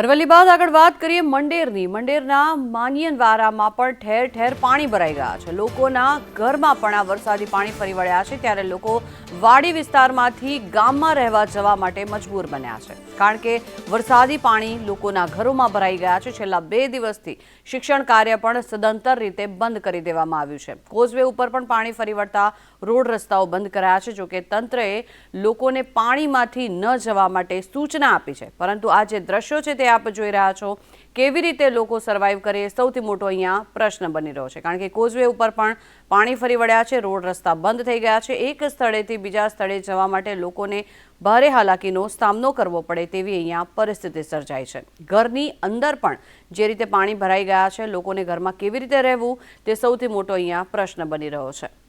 અરવલ્લી બાદ આગળ વાત કરીએ મંડેરની. મંડેરના માનિયનવારામાં પણ ઠેર ઠેર પાણી ભરાઈ ગયા છે. લોકોના ઘરમાં પણ આ વરસાદી પાણી ફરી વળ્યા છે ત્યારે લોકો વાડી વિસ્તારમાંથી ગામમાં રહેવા જવા માટે મજબૂર બન્યા છે. કારણ કે વરસાદી પાણી લોકોના ઘરોમાં ભરાઈ ગયા છે. છેલ્લા બે દિવસથી શિક્ષણ કાર્ય પણ સદંતર રીતે બંધ કરી દેવામાં આવ્યું છે. કોઝવે ઉપર પણ પાણી ફરી વળતા રોડ રસ્તાઓ બંધ કરાયા છે. જોકે તંત્રએ લોકોને પાણીમાંથી ન જવા માટે સૂચના આપી છે. પરંતુ આ જે દ્રશ્યો છે તે આપ જોઈ રહ્યા છો કેવી રીતે લોકો સર્વાઈવ કરે સૌથી મોટો અહીંયા પ્રશ્ન બની રહ્યો છે. કારણ કે કોઝવે ઉપર પણ પાણી ફરી વળ્યા છે, રોડ રસ્તા બંધ થઈ ગયા છે. એક સ્થળેથી બીજા સ્થળે જવા માટે લોકોને ભારે હાલાકીનો સામનો કરવો પડે તેવી અહીંયા પરિસ્થિતિ સર્જાઈ છે. ઘરની અંદર પણ જે રીતે પાણી ભરાઈ ગયા છે, લોકોને ઘરમાં કેવી રીતે રહેવું તે સૌથી મોટો અહીંયા પ્રશ્ન બની રહ્યો છે.